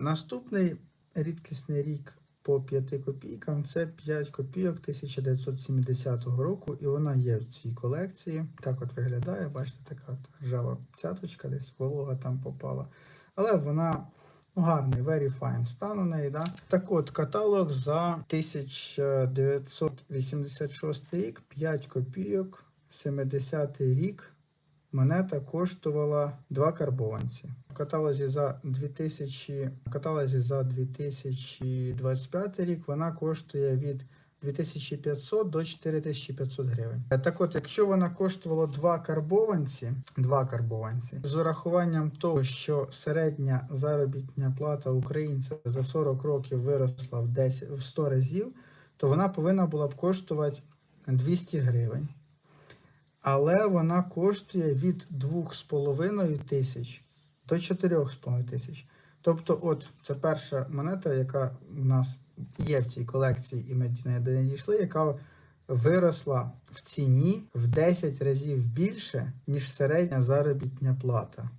Наступний рідкісний рік по 5 копійкам це 5 копійок 1970 року, і вона є в цій колекції. Так от виглядає, бачите, така ржава цяточка, десь волога там попала. Але вона ну, гарний, very fine стан у неї. Да? Так от, каталог за 1986 рік, 5 копійок, 70 рік. Монета коштувала 2 карбованці. В каталозі за 2000, в каталозі за 2025 рік вона коштує від 2500 до 4500 гривень. Так от, якщо вона коштувала 2 карбованці, 2 карбованці, з урахуванням того, що середня заробітня плата українця за 40 років виросла в 10, в 100 разів, то вона повинна була б коштувати 200 гривень але вона коштує від 2,5 тисяч до 4,5 тисяч. Тобто, от це перша монета, яка в нас є в цій колекції, і ми до неї дійшли, яка виросла в ціні в 10 разів більше, ніж середня заробітня плата.